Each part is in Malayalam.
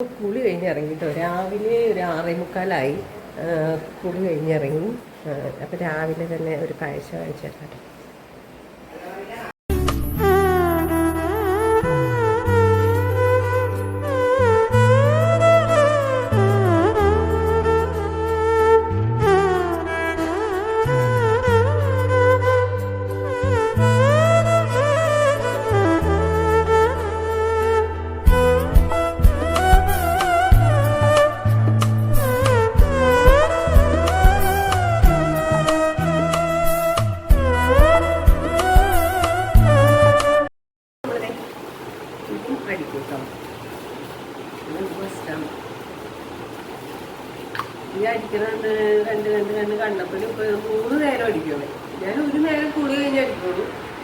കുളി കഴിഞ്ഞ് ഇറങ്ങിട്ടോ രാവിലെ ഒരു ആറേ മുക്കാലായി. കുളി കഴിഞ്ഞ് ഇറങ്ങി അപ്പം രാവിലെ തന്നെ ഒരു കാഴ്ച കാഴ്ച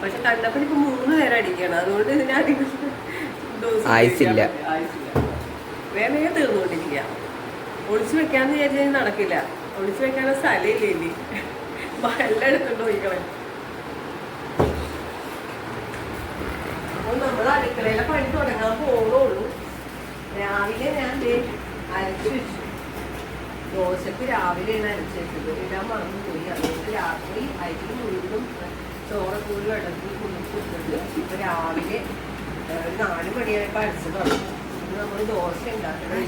പക്ഷെ കണ്ടപ്പോൾ ഇപ്പൊ മൂന്ന് നേരം അടിക്കണം. അതുകൊണ്ട് ഇതിനെ അടിക്കുന്ന ദിവസം. വേഗം വേഗം തീർന്നുകൊണ്ടിരിക്കുക. ഒളിച്ചു വെക്കാന്ന് വിചാരിച്ചാൽ നടക്കില്ല. ഒളിച്ചു വെക്കാനുള്ള സ്ഥലമില്ല ഇനി. എല്ലാം നോക്കിക്കളെ അപ്പോൾ നമ്മൾ അടുക്കളയിലെ പണി തുടങ്ങാൻ പോകുന്നുള്ളൂ രാവിലെ ഞാൻ അരച്ചു വെച്ചു. ദോശക്ക് രാവിലെയാണ് അരച്ചു വെച്ചത് ഇടാൻ മറന്നു പോയി അതുകൊണ്ട് രാത്രി അരി മുഴുവനും ചോറ് കൂടുതൽ ഇടത്തിൽ കുളിച്ചിട്ടുണ്ട് ഇപ്പൊ രാവിലെ ഒരു നാല് മണിയായപ്പോൾ അടിച്ചു തുടങ്ങി. നമ്മൾ ദോശ ഉണ്ടാക്കണം.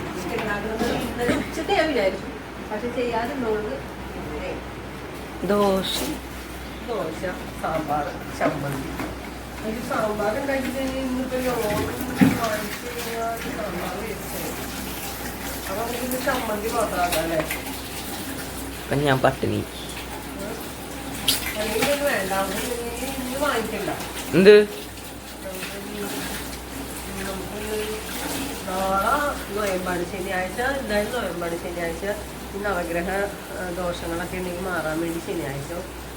ഉച്ചത്തെ ഞാൻ വിചാരിച്ചു. പക്ഷെ ചെയ്യാതുള്ളതുകൊണ്ട് ഇങ്ങനെ ദോശ. ദോശ സാമ്പാർ ചമ്മന്തി. ഒരു സാമ്പാർ ഉണ്ടാക്കി കഴിഞ്ഞാൽ ഇന്നിപ്പോ ലോകം വാങ്ങിച്ചു കഴിഞ്ഞാൽ സാമ്പാർ വേസ്റ്റ് അപ്പൊ നമുക്ക് ചമ്മന്തി മാത്രമാക്കാം അല്ലേ ഞാൻ പട്ടിണി അല്ലെങ്കിൽ ഇത് വേണ്ട നമുക്ക് ഇനി ഇന്ന് വാങ്ങിക്കണ്ട എന്ത്? നോയമ്പാട് ശനിയാഴ്ച എന്തായാലും നോയമ്പാട് ശനിയാഴ്ച ഈ നവഗ്രഹ ദോഷങ്ങളൊക്കെ ഉണ്ടെങ്കിൽ മാറാൻ വേണ്ടി ശനിയാഴ്ച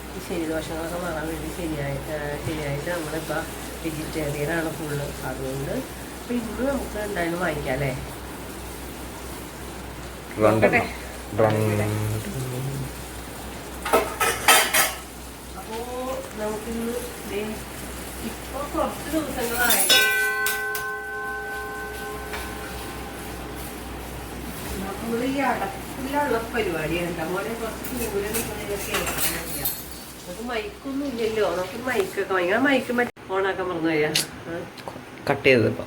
ഈ ശനി ദോഷങ്ങളൊക്കെ മാറാൻ വേണ്ടി ശനിയാഴ്ച ശനിയാഴ്ച നമ്മളിപ്പോൾ വെജിറ്റേറിയൻ ആണ് ഫുള്ള് അതുകൊണ്ട് ഇപ്പം ഇന്ന് നമുക്ക് എന്തായാലും വാങ്ങിക്കാം അല്ലേ നോക്കട്ടെ. അപ്പോൾ ദേ ഇപ്പോൾ കുറച്ച് ദിവസങ്ങളായി. നമ്മൾ ഈ അടപ്പിലുള്ള പരിപാടിയാണ്. അതുപോലെ കുറച്ച് ദൂരെ നമുക്ക് മൈക്കൊന്നും ഇല്ലല്ലോ നമുക്ക് മൈക്കൊക്കെ ഭയങ്കര മൈക്ക് മറ്റേ ഫോണൊക്കെ മറന്നു കഴിയാ കട്ട് ചെയ്തപ്പോ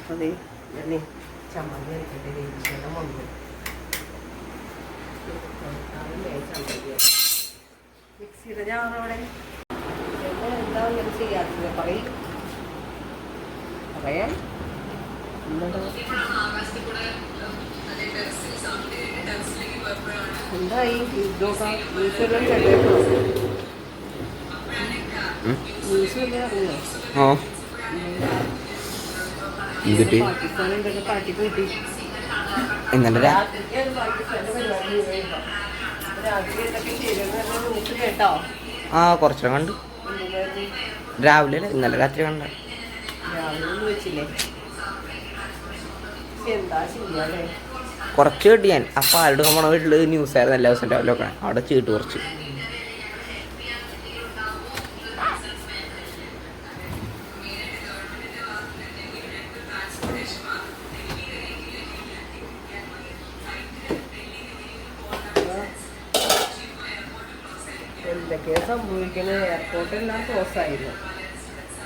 അപ്പോൾ ഞാനേ ചമ്മന്തി അരക്കട്ടെ ദേവിച്ചേട്ടൻ വന്നു മിക്സിയുടെ ജാറവിടെ. എന്താ ഇങ്ങനെ ചെയ്യാത്തത് പറയും പറയാൻ എന്നതാ എന്തായി? ഇതൊക്കെ ന്യൂസ് എല്ലാം കേട്ടോ. ന്യൂസ് എല്ലാം അറിഞ്ഞോ ആ എന്നിട്ട് ആ കുറച്ചെണ്ണം കണ്ടു? രാവിലെ അല്ലേ ഇന്നലെ രാത്രി കണ്ട. കുറച്ച് കിട്ടി ഞാൻ. അപ്പം ആരുടെ നമ്മുടെ വീട്ടിൽ ന്യൂസ് ആയിരുന്നു എല്ലാ ദിവസം രാവിലെ ഒക്കെ അവിടെ ചീട്ട് കുറച്ച്. എന്തൊക്കെയാ സംഭവിക്കുന്നത് എയർപോർട്ട് എല്ലാം ക്ലോസ് ആയിരുന്നു.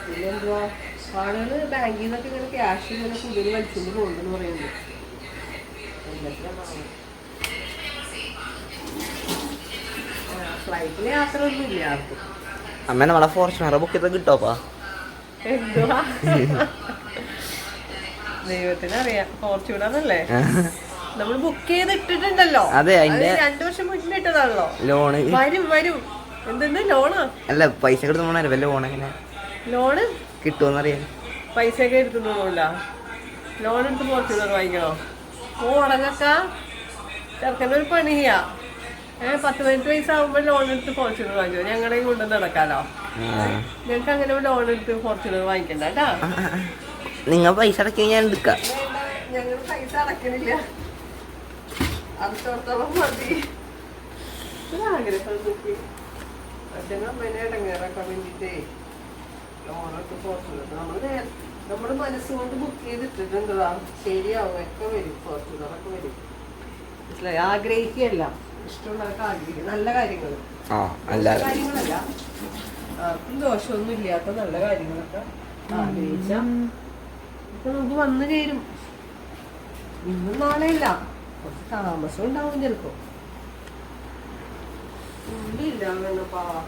പിന്നെ എന്തുവാ ആളുകൾ ബാങ്കിൽ നിന്നൊക്കെ ഇങ്ങനെ ക്യാഷ് ഇങ്ങനെ കൂടുതൽ വലിച്ചുകൊണ്ട് പോകുന്നെന്ന് പറയുന്നു? ഫ്ലൈറ്റിൽ യാത്ര ഒന്നും ഇല്ല ആർക്കും. അമ്മ നമ്മളെ ഫോർച്യൂണർ ബുക്ക് ചെയ്ത് കിട്ടോപ്പാ എന്തുവാ? ദൈവത്തിനറിയാം. ഫോർച്യൂണർ അല്ലേ? നമ്മൾ ബുക്ക് ചെയ്തിട്ടിട്ടുണ്ടല്ലോ. അത് രണ്ടു വർഷം മുന്നേ ഇട്ടതാണല്ലോ. ലോണ്. വരും വരും. എന്തെന്ന് ലോണോ? അല്ല പൈസ കിട്ടുന്ന പോണ ലോൺ എങ്ങനെ? ലോണ്? കിട്ടുമെന്നറിയാൻ പൈസ ഒക്കെ എടുക്കുന്നോല്ല ലോൺ എടുത്ത് ഫോർച്യൂണർ വാങ്ങിക്കണോ? ഓ അടങ്ങക്ക ചെറുക്കന്റെ ഒരു പണി ചെയ്യാ ഏഹ് പത്ത് പതിനെട്ട് വയസ്സാകുമ്പോൾ ലോൺ എടുത്ത് ഫോർച്യൂണർ വാങ്ങിക്കോ ഞങ്ങളെ കൊണ്ട് നടക്കാലോ? ഞങ്ങൾക്ക് അങ്ങനെ ലോൺ എടുത്ത് ഫോർച്യൂണർ വാങ്ങിക്കണ്ട കേട്ടാ? നിങ്ങൾ പൈസ അടക്കി ഞാൻ എടുക്കാം. ഞങ്ങൾ പൈസ അടക്കണില്ല. അടുത്തോടത്തോളം മതി. ആഗ്രഹം നോക്കി അച്ഛനും അമ്മേനെ ഇടങ്ങേറാക്കാൻ വേണ്ടിട്ടേ ലോണൊക്കെ ഫോർച്യൂണർ നമ്മൾ നമ്മൾ മനസ്സുകൊണ്ട് ബുക്ക് ചെയ്തിട്ടിട്ടുണ്ടതാ ശരിയാവും ഒക്കെ വരും ഫോർച്യൂണറൊക്കെ വരും. മനസ്സിലായി? ആഗ്രഹിക്കുകയല്ല. ഇഷ്ടമുള്ളതൊക്കെ ആഗ്രഹിക്കും. നല്ല കാര്യങ്ങൾ കാര്യങ്ങളല്ല. ആർക്കും ദോഷമൊന്നും ഇല്ലാത്ത നല്ല കാര്യങ്ങളൊക്കെ ആഗ്രഹിച്ച ഇപ്പൊ നമുക്ക് വന്നു ചേരും. ഇന്നും നാളെയല്ല. കുറച്ച് താമസം ഉണ്ടാവും ചിലപ്പോ.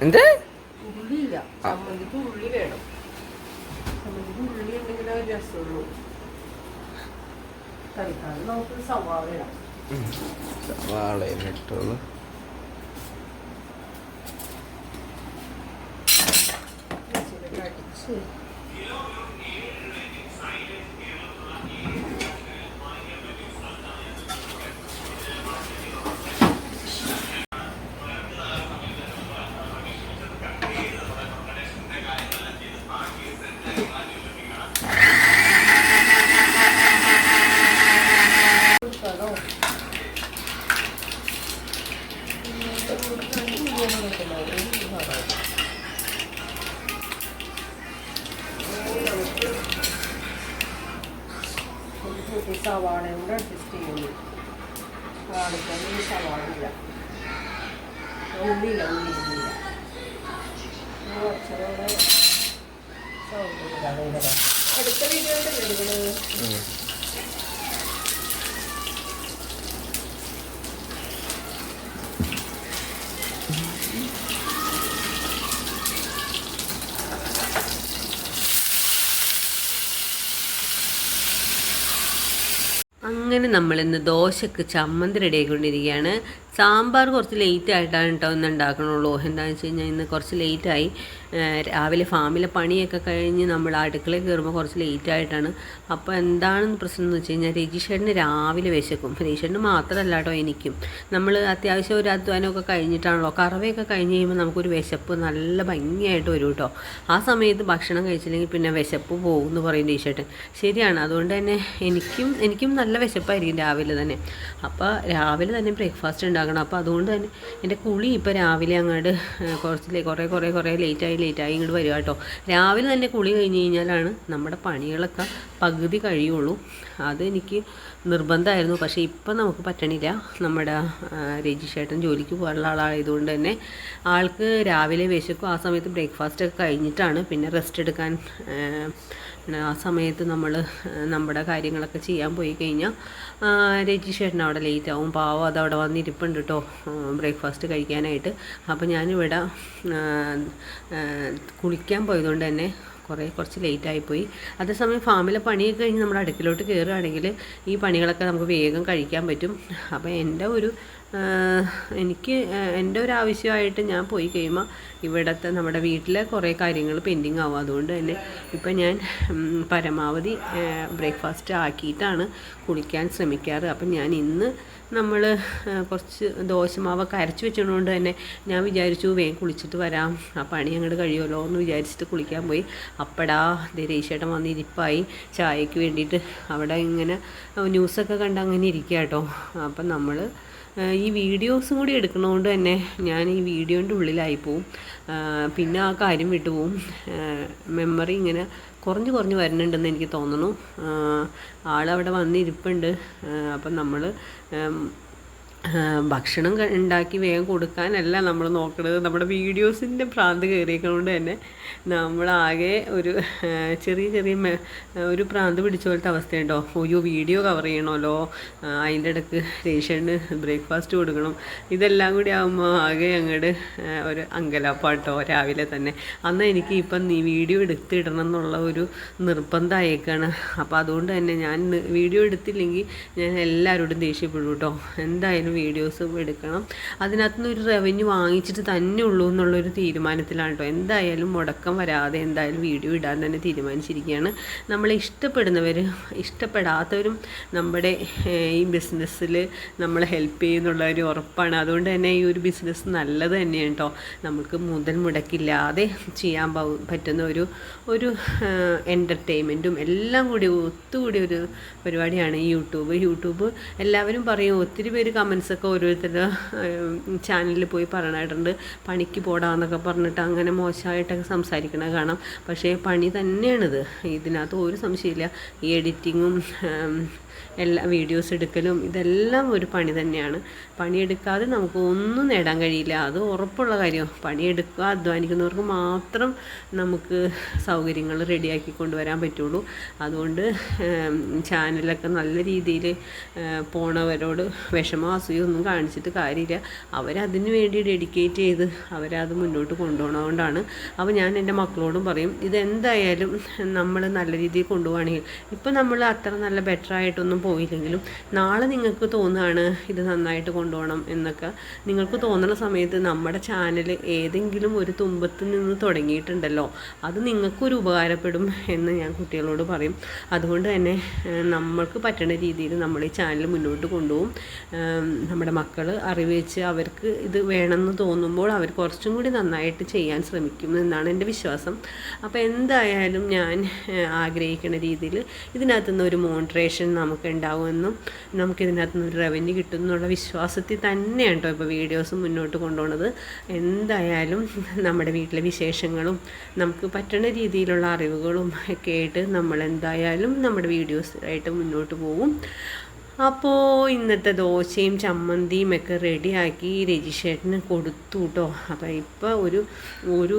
ഇടാം. വാളയും ഇട്ടുള്ളൂ ഇച്ചിരി അടിച്ച് കൊടുക്കാലോ സവാളയും കൂടെ അഡ്ജസ്റ്റ് ചെയ്യുന്നു കാണിക്കാൻ ഈ സവാള ഇല്ല ഉള്ളിയില്ല ഉള്ളി ഉള്ളിയില്ല കുറച്ചുകൂടെ സൗണ്ട് ഇടാതെ ഇടാം. അടുത്ത അങ്ങനെ നമ്മൾ ഇന്ന് ദോശക്ക് ചമ്മന്തി റെഡി ആയിക്കൊണ്ടിരിക്കുകയാണ്. സാമ്പാർ കുറച്ച് ലേറ്റ് ആയിട്ടാണ് കേട്ടോ ഇന്ന് ഉണ്ടാക്കണുള്ളൂ. എന്താണെന്ന് വെച്ച് കഴിഞ്ഞാൽ ഇന്ന് കുറച്ച് ലേറ്റായി രാവിലെ ഫാമിലെ പണിയൊക്കെ കഴിഞ്ഞ് നമ്മൾ അടുക്കളയിൽ കയറുമ്പോൾ കുറച്ച് ലേറ്റ് ആയിട്ടാണ്. അപ്പോൾ എന്താണ് പ്രശ്നം എന്ന് വെച്ച് കഴിഞ്ഞാൽ രജിഷേഡിന് രാവിലെ വിശക്കും. രജിഷേഡിന് മാത്രമല്ല കേട്ടോ എനിക്കും. നമ്മൾ അത്യാവശ്യം ഒരു അധ്വാനമൊക്കെ കഴിഞ്ഞിട്ടാണല്ലോ. കറവയൊക്കെ കഴിഞ്ഞ് കഴിയുമ്പോൾ നമുക്കൊരു വിശപ്പ് നല്ല ഭംഗിയായിട്ട് വരും കേട്ടോ. ആ സമയത്ത് ഭക്ഷണം കഴിച്ചില്ലെങ്കിൽ പിന്നെ വിശപ്പ് പോകും എന്ന് പറയും ടീഷർട്ടൻ ശരിയാണ്. അതുകൊണ്ട് തന്നെ എനിക്കും എനിക്കും നല്ല വിശപ്പായിരിക്കും രാവിലെ തന്നെ. അപ്പോൾ രാവിലെ തന്നെ ബ്രേക്ക്ഫാസ്റ്റ് ഉണ്ടാക്കണം. അപ്പോൾ അതുകൊണ്ട് തന്നെ എന്റെ കുളി ഇപ്പോൾ രാവിലെ അങ്ങോട്ട് കുറച്ച് കുറേ കുറേ കുറേ ലേറ്റായി ലേറ്റായി ഇങ്ങോട്ട് വരിക കേട്ടോ. രാവിലെ തന്നെ കുളി കഴിഞ്ഞ് കഴിഞ്ഞാലാണ് നമ്മുടെ പണികളൊക്കെ പകുതി കഴിയുള്ളൂ. അതെനിക്ക് നിർബന്ധമായിരുന്നു. പക്ഷേ ഇപ്പം നമുക്ക് പറ്റണില്ല. നമ്മുടെ രജിഷേട്ടൻ ജോലിക്ക് പോകാനുള്ള ആളായതുകൊണ്ട് തന്നെ ആൾക്ക് രാവിലെ വിശക്കും. ആ സമയത്ത് ബ്രേക്ക്ഫാസ്റ്റ് ഒക്കെ കഴിഞ്ഞിട്ടാണ് പിന്നെ റെസ്റ്റ് എടുക്കാൻ ആ, സമയത്ത് നമ്മൾ നമ്മുടെ കാര്യങ്ങളൊക്കെ ചെയ്യാൻ പോയി കഴിഞ്ഞാൽ രജിഷേട്ടൻ അവിടെ ലേറ്റ് ആവും. പാവം അത് അവിടെ വന്നിരിപ്പുണ്ട് കേട്ടോ ബ്രേക്ക്ഫാസ്റ്റ് കഴിക്കാനായിട്ട്. അപ്പോൾ ഞാനിവിടെ കുളിക്കാൻ പോയതുകൊണ്ട് തന്നെ കുറേ കുറച്ച് ലേറ്റ് ആയിപ്പോയി അതേസമയം ഫാമിലെ പണിയൊക്കെ കഴിഞ്ഞ് നമ്മുടെ അടുക്കിലോട്ട് കയറുകയാണെങ്കിൽ ഈ പണികളൊക്കെ നമുക്ക് വേഗം കഴിക്കാൻ പറ്റും. അപ്പോൾ എന്റെ ഒരു എനിക്ക് എന്റെ ഒരു ആവശ്യമായിട്ട് ഞാൻ പോയി കഴിയുമ്പോൾ ഇവിടുത്തെ നമ്മുടെ വീട്ടിലെ കുറേ കാര്യങ്ങൾ പെൻഡിങ് ആവും. അതുകൊണ്ട് തന്നെ ഇപ്പം ഞാൻ പരമാവധി ബ്രേക്ക്ഫാസ്റ്റ് ആക്കിയിട്ടാണ് കുളിക്കാൻ ശ്രമിക്കാറ്. അപ്പം ഞാൻ ഇന്ന് നമ്മൾ കുറച്ച് ദോശമാവൊക്കെ അരച്ച് വെച്ചതുകൊണ്ട് തന്നെ ഞാൻ വിചാരിച്ചു വേഗം കുളിച്ചിട്ട് വരാം. ആ പണി അങ്ങോട്ട് കഴിയുമല്ലോ എന്ന് വിചാരിച്ചിട്ട് കുളിക്കാൻ പോയി. അപ്പടാ ദേശേട്ടൻ വന്ന് ഇരിപ്പായി. ചായക്ക് വേണ്ടിയിട്ട് അവിടെ ഇങ്ങനെ ന്യൂസൊക്കെ കണ്ട് അങ്ങനെ ഇരിക്കുക കേട്ടോ അപ്പം നമ്മൾ ഈ വീഡിയോസും കൂടി എടുക്കണതുകൊണ്ട് തന്നെ ഞാൻ ഈ വീഡിയോന്റെ ഉള്ളിലായി പോവും. പിന്നെ ആ കാര്യം വിട്ടുപോകും മെമ്മറി ഇങ്ങനെ കുറഞ്ഞ് കുറഞ്ഞ് വരുന്നുണ്ടെന്ന് എനിക്ക് തോന്നുന്നു. ആളവിടെ വന്നിരിപ്പുണ്ട്. അപ്പം നമ്മൾ ഭക്ഷണം ഉണ്ടാക്കി വേഗം കൊടുക്കാനല്ല നമ്മൾ നോക്കുന്നത് നമ്മുടെ വീഡിയോസിന്റെ ഭ്രാന്ത് കയറിയേക്കൊണ്ട് തന്നെ നമ്മളാകെ ഒരു ചെറിയ ചെറിയ ഒരു ഭ്രാന്ത് പിടിച്ച പോലത്തെ അവസ്ഥയുണ്ടോ? അയ്യോ വീഡിയോ കവർ ചെയ്യണമല്ലോ. അതിന്റെ ഇടയ്ക്ക് രേഷന് ബ്രേക്ക്ഫാസ്റ്റ് കൊടുക്കണം. ഇതെല്ലാം കൂടി ആകുമ്പോൾ ആകെ അങ്ങോട്ട് ഒരു അങ്കലാപ്പാട്ടോ രാവിലെ തന്നെ. അന്ന് എനിക്ക് ഇപ്പം നീ വീഡിയോ എടുത്തിടണം എന്നുള്ള ഒരു നിർബന്ധമായേക്കാണ്. അപ്പോൾ അതുകൊണ്ട് തന്നെ ഞാൻ വീഡിയോ എടുത്തില്ലെങ്കിൽ ഞാൻ എല്ലാവരോടും ദേഷ്യപ്പെടും കേട്ടോ. എന്തായാലും വീഡിയോസ് എടുക്കണം. അതിനകത്തുനിന്ന് ഒരു റവന്യൂ വാങ്ങിച്ചിട്ട് തന്നെ ഉള്ളൂ എന്നുള്ളൊരു തീരുമാനത്തിലാണ് കേട്ടോ എന്തായാലും മുടക്കം വരാതെ എന്തായാലും വീഡിയോ ഇടാൻ തന്നെ തീരുമാനിച്ചിരിക്കുകയാണ്. നമ്മൾ ഇഷ്ടപ്പെടുന്നവർ ഇഷ്ടപ്പെടാത്തവരും നമ്മുടെ ഈ ബിസിനസ്സിൽ നമ്മളെ ഹെൽപ്പ് ചെയ്യുന്നുള്ള ഒരു ഉറപ്പാണ്. അതുകൊണ്ട് തന്നെ ഈ ഒരു ബിസിനസ് നല്ലത് തന്നെയാണ് കേട്ടോ നമുക്ക് മുതൽ മുടക്കില്ലാതെ ചെയ്യാൻ പറ്റുന്ന ഒരു ഒരു എന്റർടൈൻമെന്റും എല്ലാം കൂടി ഒത്തുകൂടി ഒരു പരിപാടിയാണ് ഈ യൂട്യൂബ്. യൂട്യൂബ് എല്ലാവരും പറയും ഒത്തിരി പേര് കമന്റ് കമൻസൊക്കെ ഓരോരുത്തരുടെ ചാനലിൽ പോയി പറയണായിട്ടുണ്ട്. പണിക്ക് പോടാന്നൊക്കെ പറഞ്ഞിട്ട് അങ്ങനെ മോശമായിട്ടൊക്കെ സംസാരിക്കണ കാണാം. പക്ഷേ പണി തന്നെയാണിത്. ഇതിനകത്ത് ഒരു സംശയമില്ല. ഈ എഡിറ്റിങ്ങും എല്ലാ വീഡിയോസ് എടുക്കലും ഇതെല്ലാം ഒരു പണി തന്നെയാണ്. പണിയെടുക്കാതെ നമുക്ക് ഒന്നും നേടാൻ കഴിയില്ല. അത് ഉറപ്പുള്ള കാര്യം. പണിയെടുക്കുക അധ്വാനിക്കുന്നവർക്ക് മാത്രം നമുക്ക് സൗകര്യങ്ങൾ റെഡിയാക്കി കൊണ്ടുവരാൻ പറ്റുള്ളൂ. അതുകൊണ്ട് ചാനലൊക്കെ നല്ല രീതിയിൽ പോണവരോട് വിഷമോ അസൂയോ ഒന്നും കാണിച്ചിട്ട് കാര്യമില്ല. അവരതിന് വേണ്ടി ഡെഡിക്കേറ്റ് ചെയ്ത് അവരത് മുന്നോട്ട് കൊണ്ടുപോകണതുകൊണ്ടാണ്. അപ്പോൾ ഞാൻ എന്റെ മക്കളോടും പറയും ഇതെന്തായാലും നമ്മൾ നല്ല രീതിയിൽ കൊണ്ടുപോവുകയാണെങ്കിൽ ഇപ്പം നമ്മൾ അത്ര നല്ല ബെറ്റർ ആയിട്ടൊന്നും പോയില്ലെങ്കിലും നാളെ നിങ്ങൾക്ക് തോന്നുകയാണ് ഇത് നന്നായിട്ട് കൊണ്ടുപോകണം എന്നൊക്കെ. നിങ്ങൾക്ക് തോന്നുന്ന സമയത്ത് നമ്മുടെ ചാനൽ ഏതെങ്കിലും ഒരു തുമ്പത്ത് നിന്ന് തുടങ്ങിയിട്ടുണ്ടല്ലോ അത് നിങ്ങൾക്കൊരു ഉപകാരപ്പെടും എന്ന് ഞാൻ കുട്ടികളോട് പറയും. അതുകൊണ്ട് തന്നെ നമ്മൾക്ക് പറ്റുന്ന രീതിയിൽ നമ്മൾ ഈ ചാനൽ മുന്നോട്ട് കൊണ്ടുപോകും. നമ്മുടെ മക്കൾ അറിവ് വെച്ച് അവർക്ക് ഇത് വേണമെന്ന് തോന്നുമ്പോൾ അവർ കുറച്ചും കൂടി നന്നായിട്ട് ചെയ്യാൻ ശ്രമിക്കും എന്നാണ് എന്റെ വിശ്വാസം. അപ്പോൾ എന്തായാലും ഞാൻ ആഗ്രഹിക്കുന്ന രീതിയിൽ ഇതിനകത്തു നിന്ന് ഒരു മോണിറ്ററേഷൻ നമുക്ക് ഉണ്ടാവുമെന്നും നമുക്ക് ഇതിനകത്ത് ഒരു റവന്യൂ കിട്ടും എന്നുള്ള വിശ്വാസത്തിൽ തന്നെയാണ് കേട്ടോ ഇപ്പോൾ വീഡിയോസ് മുന്നോട്ട് കൊണ്ടുപോകുന്നത്. എന്തായാലും നമ്മുടെ വീട്ടിലെ വിശേഷങ്ങളും നമുക്ക് പറ്റുന്ന രീതിയിലുള്ള അറിവുകളും ഒക്കെ ആയിട്ട് നമ്മൾ എന്തായാലും നമ്മുടെ വീഡിയോസ് ആയിട്ട് മുന്നോട്ട് പോകും. അപ്പോൾ ഇന്നത്തെ ദോശയും ചമ്മന്തിയും ഒക്കെ റെഡിയാക്കി രജിഷേട്ടന് കൊടുത്തു കേട്ടോ അപ്പോൾ ഇപ്പോൾ ഒരു ഒരു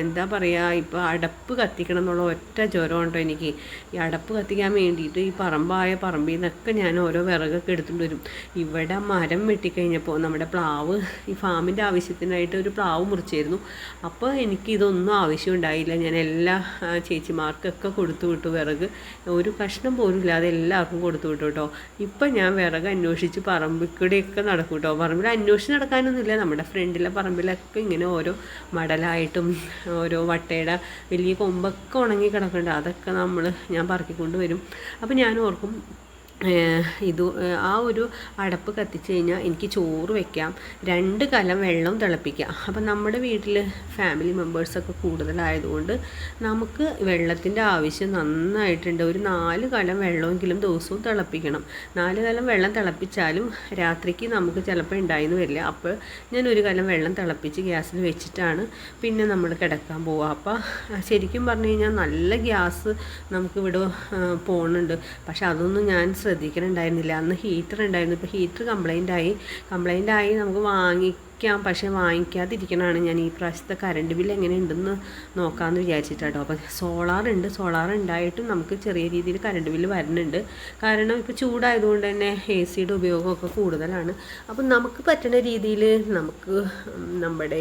എന്താ പറയുക ഇപ്പോൾ അടപ്പ് കത്തിക്കണം എന്നുള്ള ഒറ്റ ജ്വരം ഉണ്ടോ എനിക്ക്. ഈ അടപ്പ് കത്തിക്കാൻ വേണ്ടിയിട്ട് ഈ പറമ്പായ പറമ്പിൽ നിന്നൊക്കെ ഞാൻ ഓരോ വിറകൊക്കെ എടുത്തുകൊണ്ട് വരും. ഇവിടെ മരം വെട്ടിക്കഴിഞ്ഞപ്പോൾ നമ്മുടെ പ്ലാവ് ഈ ഫാമിന്റെ ആവശ്യത്തിനായിട്ട് ഒരു പ്ലാവ് മുറിച്ചായിരുന്നു അപ്പോൾ എനിക്ക് ഇതൊന്നും ആവശ്യമുണ്ടായില്ല ഞാൻ എല്ലാ ചേച്ചിമാർക്കൊക്കെ കൊടുത്തു വിട്ടു വിറക്. ഒരു കഷ്ണം പോലും ഇല്ലാതെ എല്ലാവർക്കും കൊടുത്തു വിട്ടു കേട്ടോ ഇപ്പം ഞാൻ വിറക് അന്വേഷിച്ച് പറമ്പിൽ കൂടെയൊക്കെ നടക്കും കേട്ടോ പറമ്പിൽ അന്വേഷിച്ച് നടക്കാനൊന്നുമില്ല. നമ്മുടെ ഫ്രണ്ടിലെ പറമ്പിലൊക്കെ ഇങ്ങനെ ഓരോ മടലായിട്ടും ഓരോ വട്ടയുടെ വലിയ കൊമ്പൊക്കെ ഉണങ്ങി കിടക്കുന്നുണ്ട് അതൊക്കെ നമ്മൾ ഞാൻ പറക്കിക്കൊണ്ട് വരും. അപ്പം ഞാൻ ഓർക്കും ഇത് ആ ഒരു അടപ്പ് കത്തിച്ച് കഴിഞ്ഞാൽ എനിക്ക് ചോറ് വെക്കാം രണ്ട് കലം വെള്ളം തിളപ്പിക്കാം. അപ്പം നമ്മുടെ വീട്ടിൽ ഫാമിലി മെമ്പേഴ്സൊക്കെ കൂടുതലായതുകൊണ്ട് നമുക്ക് വെള്ളത്തിന്റെ ആവശ്യം നന്നായിട്ടുണ്ട്. ഒരു നാല് കലം വെള്ളമെങ്കിലും ദിവസവും തിളപ്പിക്കണം. നാല് കലം വെള്ളം തിളപ്പിച്ചാലും രാത്രിക്ക് നമുക്ക് ചിലപ്പോൾ ഉണ്ടായിരുന്നു വരില്ല. അപ്പോൾ ഞാൻ ഒരു കലം വെള്ളം തിളപ്പിച്ച് ഗ്യാസിൽ വെച്ചിട്ടാണ് പിന്നെ നമ്മൾ കിടക്കാൻ പോവുക അപ്പോൾ ശരിക്കും പറഞ്ഞു കഴിഞ്ഞാൽ നല്ല ഗ്യാസ് നമുക്കിവിടെ പോകുന്നുണ്ട് പക്ഷെ അതൊന്നും ഞാൻ ശ്രദ്ധിക്കുന്നുണ്ടായിരുന്നില്ല അന്ന് ഹീറ്റർ ഉണ്ടായിരുന്നു. ഇപ്പോൾ ഹീറ്റർ കംപ്ലൈന്റ് ആയി. കംപ്ലൈന്റ് ആയി. നമുക്ക് വാങ്ങിക്കാം പക്ഷേ വാങ്ങിക്കാതിരിക്കണതാണ് ഞാൻ ഈ പ്രാവശ്യത്തെ കറണ്ട് ബില്ല് എങ്ങനെ ഉണ്ടെന്ന് നോക്കാമെന്ന് വിചാരിച്ചിട്ടാട്ടോ. അപ്പോൾ സോളാർ ഉണ്ട് സോളാർ ഉണ്ടായിട്ടും നമുക്ക് ചെറിയ രീതിയിൽ കറണ്ട് ബില്ല് വരുന്നുണ്ട്. കാരണം ഇപ്പോൾ ചൂടായതുകൊണ്ട് തന്നെ എ സിയുടെ ഉപയോഗമൊക്കെ കൂടുതലാണ്. അപ്പം നമുക്ക് പറ്റുന്ന രീതിയിൽ നമുക്ക് നമ്മുടെ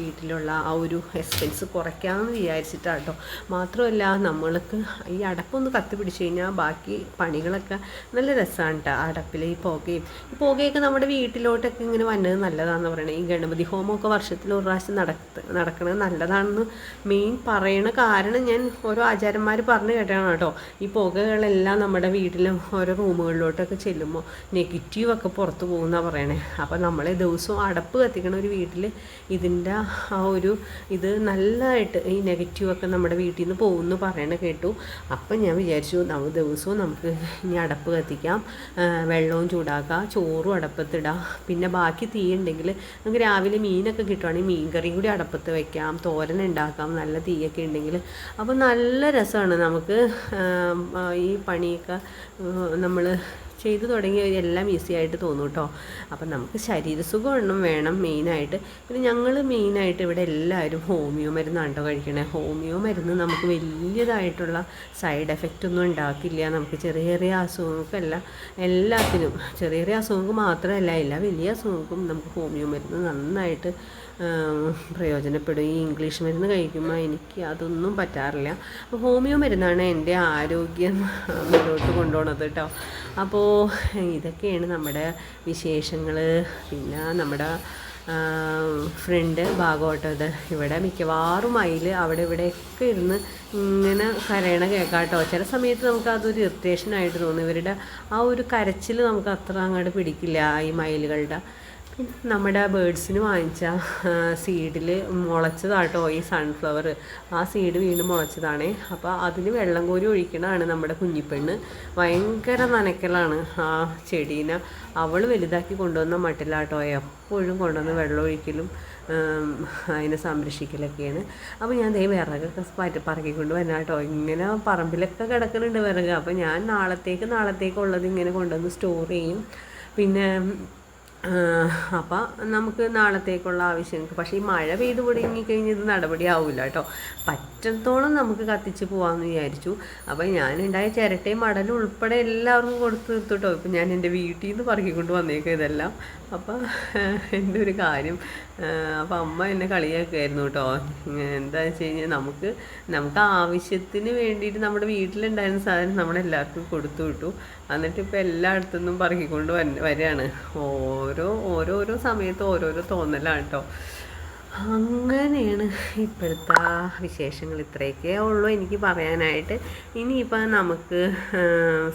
വീട്ടിലുള്ള ആ ഒരു എക്സ്പെൻസ് കുറയ്ക്കാമെന്ന് വിചാരിച്ചിട്ടാട്ടോ. മാത്രമല്ല നമ്മൾക്ക് ഈ അടപ്പൊന്ന് കത്തി പിടിച്ച് കഴിഞ്ഞാൽ ബാക്കി പണികളൊക്കെ നല്ല രസമാണ് കേട്ടോ അടപ്പിൽ ഈ പുകയും. ഈ പുകയൊക്കെ നമ്മുടെ വീട്ടിലോട്ടൊക്കെ ഇങ്ങനെ വന്നത് നല്ലതാണെന്ന് പറയണത് ഈ ഗണപതി ഹോമമൊക്കെ വർഷത്തിൽ ഒരു പ്രാവശ്യം നടത്ത നടക്കണത് നല്ലതാണെന്ന് മെയിൻ പറയണ കാരണം ഞാൻ ഓരോ ആചാര്യന്മാർ പറഞ്ഞു കേട്ടാണ് കേട്ടോ. ഈ പുകകളെല്ലാം നമ്മുടെ വീട്ടിലും ഓരോ റൂമുകളിലോട്ടൊക്കെ ചെല്ലുമ്പോൾ നെഗറ്റീവൊക്കെ പുറത്ത് പോകുന്നതാണ് പറയണേ. അപ്പോൾ നമ്മളെ ദിവസവും അടപ്പ് കത്തിക്കണ ഒരു വീട്ടിൽ ഇതിന്റെ ആ ഒരു ഇത് നല്ലതായിട്ട് ഈ നെഗറ്റീവൊക്കെ നമ്മുടെ വീട്ടിൽ നിന്ന് പോകുമെന്ന് പറയണ കേട്ടു. അപ്പം ഞാൻ വിചാരിച്ചു നമ്മൾ ദിവസവും നമുക്ക് ഇനി അടപ്പ് കത്തിക്കാം. വെള്ളവും ചൂടാക്കാം ചോറും അടപ്പത്തിടാം. പിന്നെ ബാക്കി തീ ഉണ്ടെങ്കിൽ നമുക്ക് രാവിലെ മീനൊക്കെ കിട്ടുവാണെങ്കിൽ മീൻ കറിയും കൂടി അടപ്പത്ത് വെക്കാം തോരൻ ഉണ്ടാക്കാം നല്ല തീയൊക്കെ ഉണ്ടെങ്കിൽ. അപ്പോൾ നല്ല രസമാണ് നമുക്ക് ഈ പണിയൊക്കെ നമ്മൾ ചെയ്തു തുടങ്ങിയ എല്ലാം ഈസി ആയിട്ട് തോന്നും കേട്ടോ അപ്പം നമുക്ക് ശരീരസുഖം എണ്ണം വേണം മെയിനായിട്ട് പിന്നെ ഞങ്ങൾ മെയിനായിട്ട് ഇവിടെ എല്ലാവരും ഹോമിയോ മരുന്നാണ് കേട്ടോ കഴിക്കണേ. ഹോമിയോ മരുന്ന് നമുക്ക് വലിയതായിട്ടുള്ള സൈഡ് എഫക്റ്റ് ഒന്നും ഉണ്ടാക്കില്ല. നമുക്ക് ചെറിയ ചെറിയ അസുഖങ്ങൾക്കല്ല എല്ലാത്തിനും ചെറിയ ചെറിയ അസുഖങ്ങൾക്ക് മാത്രമല്ല എല്ലാ വലിയ അസുഖങ്ങൾക്കും നമുക്ക് ഹോമിയോ മരുന്ന് നന്നായിട്ട് പ്രയോജനപ്പെടും. ഈ ഇംഗ്ലീഷ് മരുന്ന് കഴിക്കുമ്പോൾ എനിക്ക് അതൊന്നും പറ്റാറില്ല. അപ്പോൾ ഹോമിയോ മരുന്നാണ് എന്റെ ആരോഗ്യം മുന്നോട്ട് കൊണ്ടുപോണത് കേട്ടോ അപ്പോൾ ഇതൊക്കെയാണ് നമ്മുടെ വിശേഷങ്ങൾ പിന്നെ നമ്മുടെ ഫ്രണ്ട് ഭാഗമായിട്ടത്. ഇവിടെ മിക്കവാറും മയിൽ അവിടെ ഇവിടെയൊക്കെ ഇരുന്ന് ഇങ്ങനെ കരയണ കേൾക്കാട്ടോ ചില സമയത്ത് നമുക്ക് അതൊരു ഇറിറ്റേഷൻ ആയിട്ട് തോന്നും. ഇവരുടെ ആ ഒരു കരച്ചിൽ നമുക്ക് അത്ര അങ്ങോട്ട് പിടിക്കില്ല ഈ മയിലുകളുടെ. നമ്മുടെ ബേഡ്സിന് വാങ്ങിച്ച സീഡിൽ മുളച്ചതാട്ടോ ഈ സൺഫ്ലവർ ആ സീഡ് വീണ്ടും മുളച്ചതാണ്. അപ്പോൾ അതിന് വെള്ളം കോരി ഒഴിക്കണതാണ് നമ്മുടെ കുഞ്ഞിപ്പെണ്ണ്. ഭയങ്കര നനയ്ക്കലാണ് ആ ചെടീനെ. അവൾ വലുതാക്കി കൊണ്ടുവന്ന മട്ടിലാട്ടോ എപ്പോഴും കൊണ്ടുവന്ന് വെള്ളം ഒഴിക്കലും അതിനെ സംരക്ഷിക്കലൊക്കെയാണ്. അപ്പോൾ ഞാൻ ദൈവം വിറകൊക്കെ പറ്റി പറക്കിക്കൊണ്ട് വരണം കേട്ടോ ഇങ്ങനെ പറമ്പിലൊക്കെ കിടക്കുന്നുണ്ട് വിറക്. അപ്പോൾ ഞാൻ നാളത്തേക്ക് നാളത്തേക്കുള്ളത് ഇങ്ങനെ കൊണ്ടുവന്ന് സ്റ്റോർ ചെയ്യും. പിന്നെ അപ്പം നമുക്ക് നാളത്തേക്കുള്ള ആവശ്യങ്ങൾക്ക്. പക്ഷേ ഈ മഴ പെയ്ത് തുടങ്ങിക്കഴിഞ്ഞ് ഇത് നടപടി ആവില്ല കേട്ടോ. പറ്റത്തോളം നമുക്ക് കത്തിച്ച് പോകാമെന്ന് വിചാരിച്ചു. ഞാൻ ഞാനുണ്ടായ ചിരട്ടയും മടലും ഉൾപ്പെടെ എല്ലാവർക്കും കൊടുത്ത് തീർത്തു കേട്ടോ ഇപ്പം ഞാൻ എന്റെ വീട്ടിൽ നിന്ന് പറക്കിക്കൊണ്ട് വന്നേക്കും ഇതെല്ലാം. അപ്പോൾ എന്റെ ഒരു കാര്യം അപ്പോൾ അമ്മ എന്നെ കളിയാക്കുമായിരുന്നു കേട്ടോ. എന്താ വെച്ച് കഴിഞ്ഞാൽ നമുക്ക് നമുക്ക് ആവശ്യത്തിന് വേണ്ടിയിട്ട് നമ്മുടെ വീട്ടിലുണ്ടായിരുന്ന സാധനം നമ്മളെല്ലാവർക്കും കൊടുത്തു വിട്ടു. എന്നിട്ട് ഇപ്പോൾ എല്ലായിടത്തുനിന്നും പറക്കിക്കൊണ്ട് വന്ന് വരികയാണ്. ഓരോ ഓരോരോ സമയത്ത് ഓരോരോ തോന്നലാണ് കേട്ടോ അങ്ങനെയാണ് ഇപ്പോഴത്തെ വിശേഷങ്ങൾ ഇത്രയൊക്കെ ഉള്ളൂ എനിക്ക് പറയാനായിട്ട്. ഇനിയിപ്പോൾ നമുക്ക്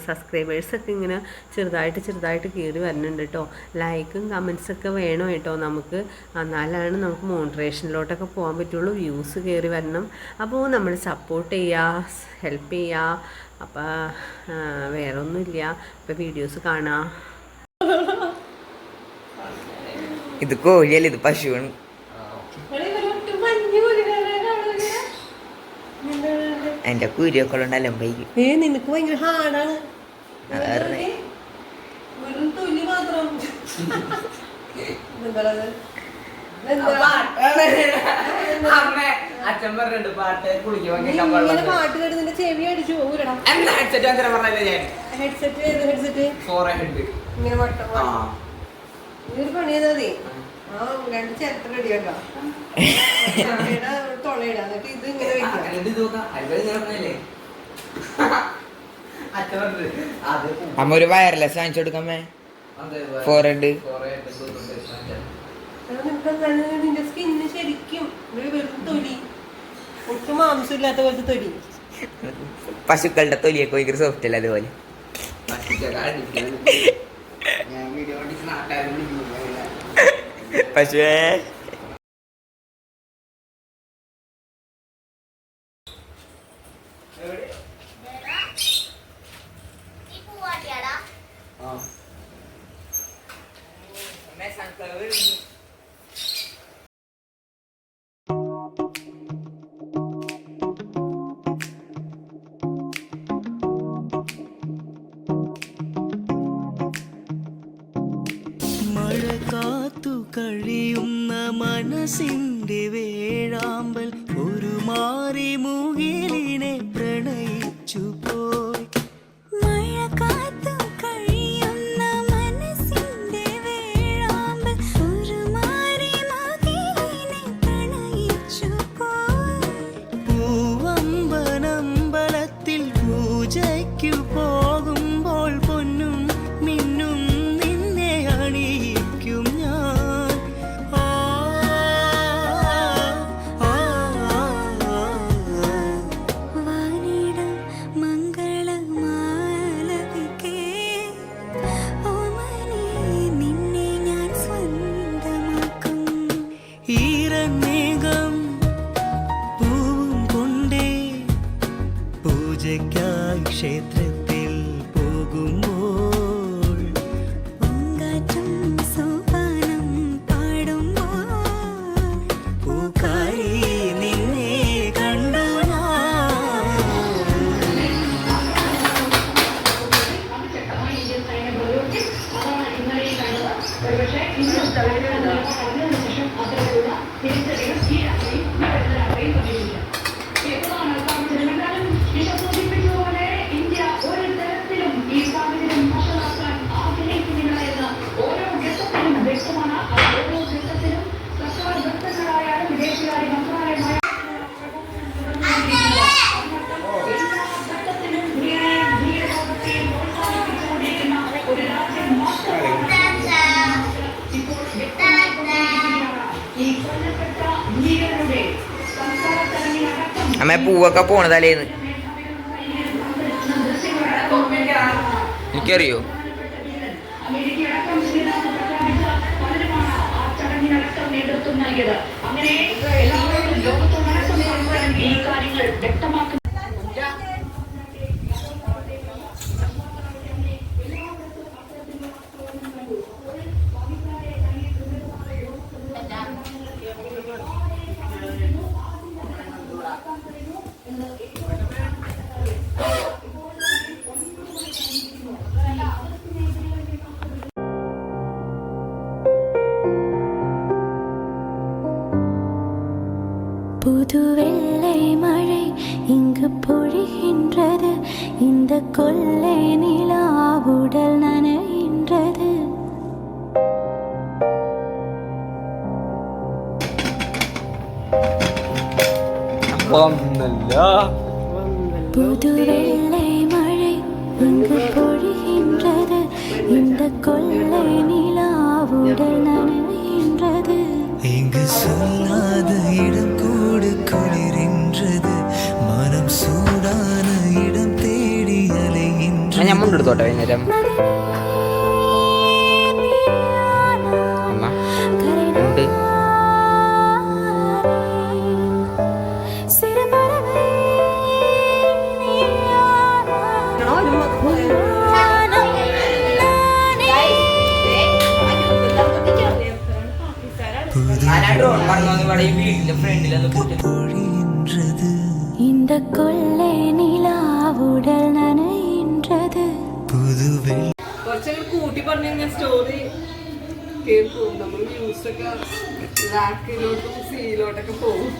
സബ്സ്ക്രൈബേഴ്സൊക്കെ ഇങ്ങനെ ചെറുതായിട്ട് ചെറുതായിട്ട് കയറി വരുന്നുണ്ട് കേട്ടോ ലൈക്കും കമൻസൊക്കെ വേണം കേട്ടോ നമുക്ക്. എന്നാലാണ് നമുക്ക് മോണിറ്ററേഷനിലോട്ടൊക്കെ പോകാൻ പറ്റുള്ളൂ. വ്യൂസ് കയറി വരണം. അപ്പോൾ നമ്മൾ സപ്പോർട്ട് ചെയ്യുക ഹെൽപ്പ് ചെയ്യുക അപ്പോൾ വേറെ ഒന്നുമില്ല ഇപ്പോൾ വീഡിയോസ് കാണാം. ഇത് കോഴിയല്ല ഇത് പശുവാണ്. എന്റെ കുരിയൊക്കെ ഉണ്ടല്ലോ ബൈക്ക് ഏ നിനക്ക് ഭയങ്കര ഹാർഡാണ്. അതാ അച്ഛൻ പറഞ്ഞിട്ടുണ്ട് പാട്ട് കുളിക്കുമ്പോ കേൾക്കാൻ പാടില്ല പാട്ട് കേട്ട് നിന്റെ ചെവി അടിച്ചു ഊരണം എന്നാ ഹെഡ്സെറ്റ് അങ്ങനെ പറഞ്ഞല്ലേ ഞാൻ? ഹെഡ്സെറ്റ് ഏത് ഹെഡ്സെറ്റ് ഫോർ ഹെഡ് ഇങ്ങനെ വട്ടം ആ. ഇതൊരു പണി ചെയ്താ മതി ആ രണ്ട് ചിരട്ട റെഡിയാക്കാം തൊളയിടാ. എന്നിട്ട് ഇത് ഇങ്ങനെ വെക്കാം അങ്ങനെ ഇത് നോക്കാം. അല്പം ഇങ്ങനെ പറഞ്ഞല്ലേ അച്ഛൻ പറഞ്ഞിട്ട് അമ്മ ഒരു വയർലെസ് വാങ്ങിച്ചു കൊടുക്കാമേ നിന്റെ സ്കിന്നിന് ശരിക്കും ഒരു വെറും തൊലി. ഒട്ടും മാംസമില്ലാത്ത പോലത്തെ തൊലി. പശുക്കളുടെ തൊലിയൊക്കെ ഭയങ്കര സോഫ്റ്റ് അല്ല അതുപോലെ. പശുവേ. അമ്മ പൂവൊക്കെ പോണ തലേന്ന്? എനിക്കറിയോ? அலைகின்றது ഞാൻ മുണ്ടെടുത്തോട്ടെ വൈകുന്നേരം അമ്മ ഉണ്ട് சிறு பறவை வானம் நானே பொழிகின்றது இந்த கொள்ளை நிலா உடல் நனைகின்றது പുതുവെ കുറച്ചങ്ങനെ കൂട്ടി പറഞ്ഞു കഴിഞ്ഞാൽ സ്റ്റോറി കേൾക്കും. നമ്മൾ ന്യൂസൊക്കെ ലാക്കിലോട്ടും സീലോട്ടൊക്കെ പോകും.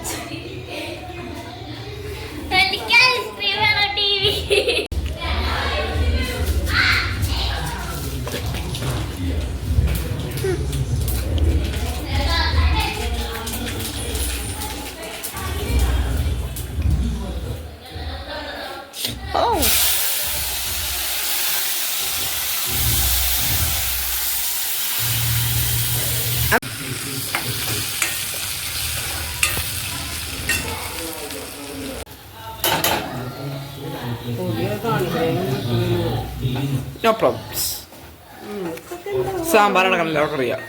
പ്രോബ്ലംസ് സാമ്പാർ അടക്കം എല്ലാവർക്കും അറിയാം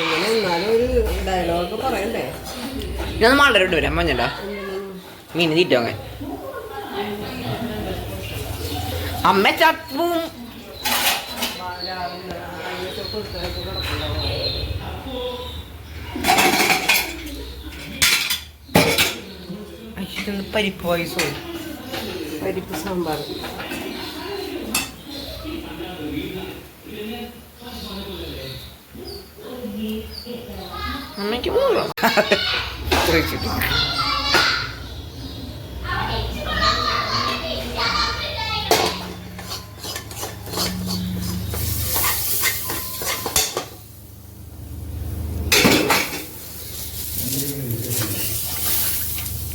അങ്ങനെ എന്നാലും ഡയലോഗ് പറയണ്ടേ? ഞാൻ വളരെ ഇട്ട് വരാം മഞ്ഞണ്ട മീൻ തീറ്റോ അങ്ങനെ അമ്മ ചപ്പും. പരിപ്പ് വയസ്സോ പരിപ്പ് സാമ്പാർ. അമ്മയ്ക്ക് പോകാം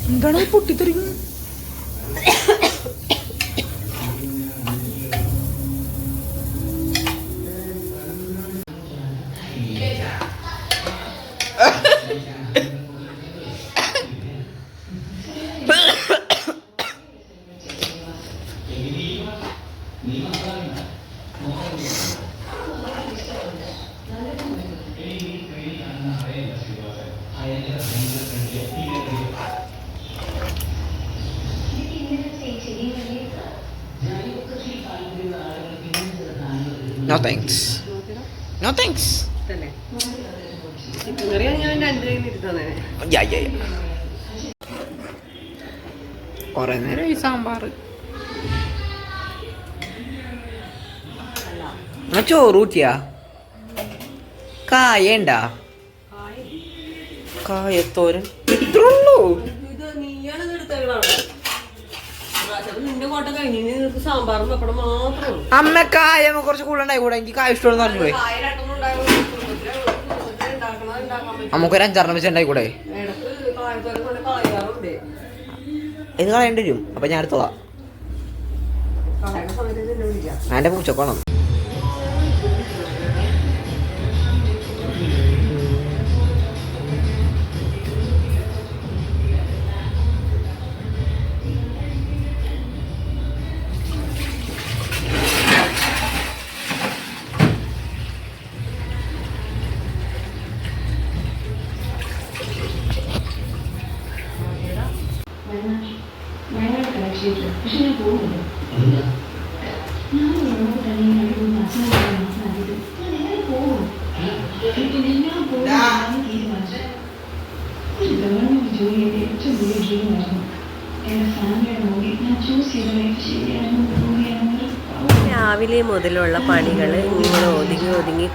എന്താണ് പൊട്ടിത്തെറിക്കുന്നത് നോ താങ്ക്സ് നോ താങ്ക്സ് കുറേ നേരം. ഈ സാമ്പാർ ചോറ് ഊറ്റിയാ? കായണ്ടാ? കായത്തോരൻ. ഇത്രയുള്ളൂ ഇത് നീയാണ് ഇത് എടുത്തേക്കണാണോ നിന്റെ കോട്ട കഴിഞ്ഞ് ഇനി നിനക്ക് സാമ്പാറും പപ്പടം മാത്രമേ ഉള്ളൂ അമ്മ കായ കുറച്ച് കൂടുതലായി കൂടെ? എനിക്ക് കായ പറഞ്ഞു പോയി. നമുക്കൊരു അഞ്ചാറെണ്ണം വെച്ച് ഇത് കളയേണ്ടി വരും. അപ്പൊ ഞാൻ എടുത്തോളാം. എന്റെ പൂച്ചക്കോണം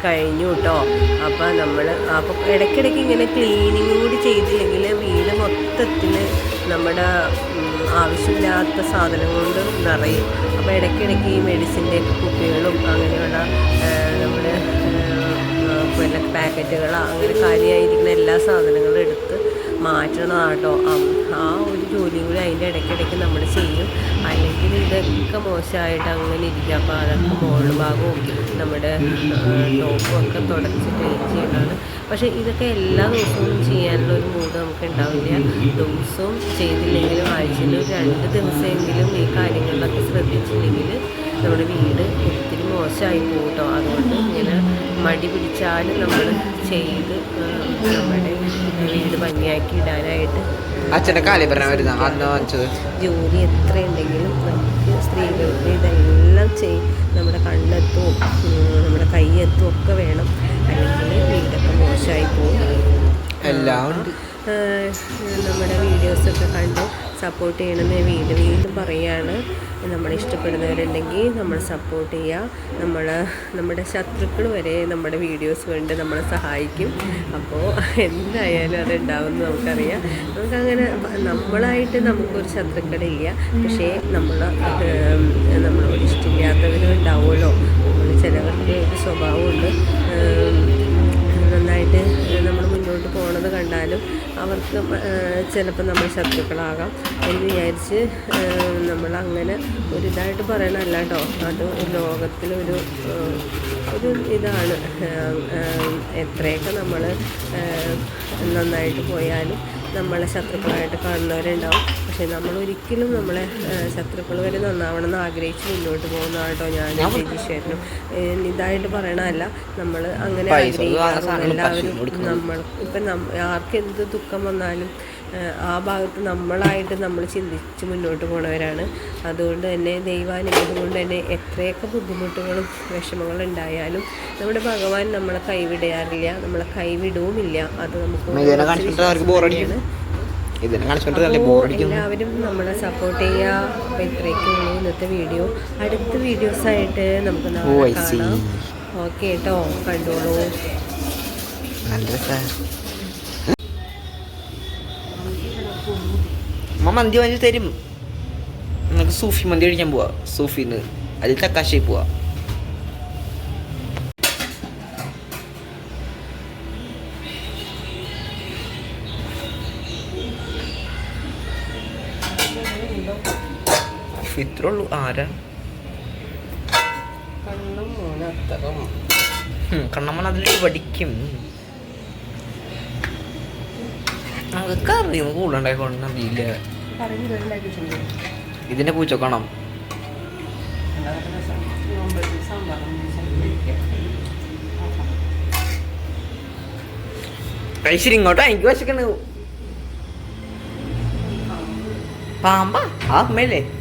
കഴിഞ്ഞു കേട്ടോ അപ്പം നമ്മൾ അപ്പോൾ ഇടയ്ക്കിടയ്ക്ക് ഇങ്ങനെ ക്ലീനിങ് കൂടി ചെയ്തില്ലെങ്കിൽ വീട് മൊത്തത്തിൽ നമ്മുടെ ആവശ്യമില്ലാത്ത സാധനം കൊണ്ട് നിറയും. അപ്പോൾ ഇടയ്ക്കിടയ്ക്ക് ഈ മെഡിസിന്റെ കുപ്പികളും അങ്ങനെയുള്ള നമ്മുടെ പിന്നെ പാക്കറ്റുകൾ അങ്ങനെ കാര്യമായിരിക്കുന്ന എല്ലാ സാധനങ്ങളും എടുത്ത് മാറ്റണതാട്ടോ. ആ ഒരു ജോലിയും കൂടി അതിന്റെ ഇടയ്ക്കിടയ്ക്ക് നമ്മൾ ചെയ്യും. അല്ലെങ്കിൽ ഇതൊക്കെ മോശമായിട്ട് അങ്ങനെ ഇരിക്കുക അപ്പോൾ അതൊക്കെ മുകൾ ഭാഗവും നമ്മുടെ ടോപ്പും ഒക്കെ തുടച്ച് ക്ലീൻ പക്ഷേ ഇതൊക്കെ എല്ലാ ദിവസവും ചെയ്യാനുള്ള ഒരു മൂഡ് നമുക്ക് ഉണ്ടാവില്ല. ദിവസവും ചെയ്തില്ലെങ്കിലും ആഴ്ചയിൽ ഒരു രണ്ട് ദിവസമെങ്കിലും ഈ കാര്യങ്ങളിലൊക്കെ ശ്രദ്ധിച്ചില്ലെങ്കിൽ നമ്മുടെ വീട് ഒത്തിരി മോശമായി പോകും കേട്ടോ. അതുകൊണ്ട് ഇങ്ങനെ മടി പിടിച്ചാലും നമ്മൾ ചെയ്ത് നമ്മുടെ വീട് ഭംഗിയാക്കി ഇടാനായിട്ട് അച്ഛന്റെ കാലി പറഞ്ഞ വരുന്ന? അന്ന് വാങ്ങിച്ചത്. ജോലി എത്ര ഉണ്ടെങ്കിലും നമുക്ക് സ്ത്രീകൾക്ക് ഇതെല്ലാം ചെയ്യും നമ്മുടെ കണ്ണെത്തും നമ്മുടെ കൈയെത്തും ഒക്കെ വേണം. അല്ലെങ്കിൽ വീടൊക്കെ മോശമായി പോകും എല്ലാം ഉണ്ട്. ഏഹ് നമ്മുടെ വീഡിയോസൊക്കെ കണ്ട്. സപ്പോർട്ട് ചെയ്യണമെന്ന് വീണ്ടും വീണ്ടും പറയാണ്. നമ്മൾ ഇഷ്ടപ്പെടുന്നവരുണ്ടെങ്കിൽ നമ്മൾ സപ്പോർട്ട് ചെയ്യുക നമ്മൾ നമ്മുടെ ശത്രുക്കൾ വരെ നമ്മുടെ വീഡിയോസ് കണ്ട് നമ്മളെ സഹായിക്കും. അപ്പോൾ എന്തായാലും അത് ഉണ്ടാവുമെന്ന് നമുക്കറിയാം. നമുക്കങ്ങനെ നമ്മളായിട്ട് നമുക്കൊരു ശത്രുക്കളില്ല പക്ഷേ നമ്മൾ നമ്മളോട് ഇഷ്ടമില്ലാത്തവരും ഉണ്ടാവുമല്ലോ. നമ്മൾ ചിലവർക്ക് ഒരു സ്വഭാവമുണ്ട്. പോണത് കണ്ടാലും അവർക്ക് ചിലപ്പോൾ നമ്മൾ ശത്രുക്കളാകാം എന്ന് വിചാരിച്ച് നമ്മൾ അങ്ങനെ ഒരു ഇതായിട്ട് പറയണമല്ല കേട്ടോ. അത് ലോകത്തിലൊരു ഒരു ഇതാണ്. എത്രയൊക്കെ നമ്മൾ നന്നായിട്ട് പോയാലും നമ്മളെ ശത്രുക്കളായിട്ട് കാണുന്നവരുണ്ടാവും. പക്ഷേ നമ്മൾ ഒരിക്കലും നമ്മളെ ശത്രുക്കൾ വരെ നന്നാവണം എന്ന് ആഗ്രഹിച്ച് മുന്നോട്ട് പോകുന്ന കേട്ടോ ഞാൻ രജിഷേട്ടനും ഇതായിട്ട് പറയണമല്ല നമ്മൾ അങ്ങനെ എല്ലാവരും നമ്മൾ ഇപ്പം നം ആർക്ക് എന്ത് ദുഃഖം വന്നാലും ആ ഭാഗത്ത് നമ്മളായിട്ട് നമ്മൾ ചിന്തിച്ച് മുന്നോട്ട് പോണവരാണ്. അതുകൊണ്ട് തന്നെ ദൈവാനുഗ്രഹം കൊണ്ട് തന്നെ എത്രയൊക്കെ ബുദ്ധിമുട്ടുകളും വിഷമങ്ങളും ഉണ്ടായാലും നമ്മുടെ ഭഗവാൻ നമ്മളെ കൈവിടാറില്ല നമ്മളെ കൈവിടവുമില്ല. അത് നമുക്ക് ഇതിനെ നല്ല ബോറടിക്കുന്നു. എല്ലാവരും നമ്മളെ സപ്പോർട്ട് ചെയ്യുക. അപ്പോൾ ഇത്രയൊക്കെയുള്ളൂ ഇന്നത്തെ വീഡിയോ അടുത്ത വീഡിയോസായിട്ട് നമുക്ക് ഓ, നാളെ I see. കാണാം ഓക്കെ കേട്ടോ. കണ്ടോളൂ. അമ്മ മന്തി വാങ്ങി തരും. നമുക്ക് സൂഫി മന്തി കഴിക്കാൻ പോവാ. സൂഫിന്ന്. അതിൽ തക്കാശി പോവാ. ഇത്രേ ഉള്ളൂ ആരാ? കണ്ണമ്മൻ അതിലിട്ട് പഠിക്കും. അതൊക്കെ അറിയും? അറിയില്ല പറഞ്ഞു ഉണ്ടാക്കിയിട്ടുണ്ട് ഇതിന്റെ പൂച്ച കാണാം. കഴിച്ചിരി ഇങ്ങോട്ടോ. എനിക്ക് വശക്കണ് Pamba, ah, mele.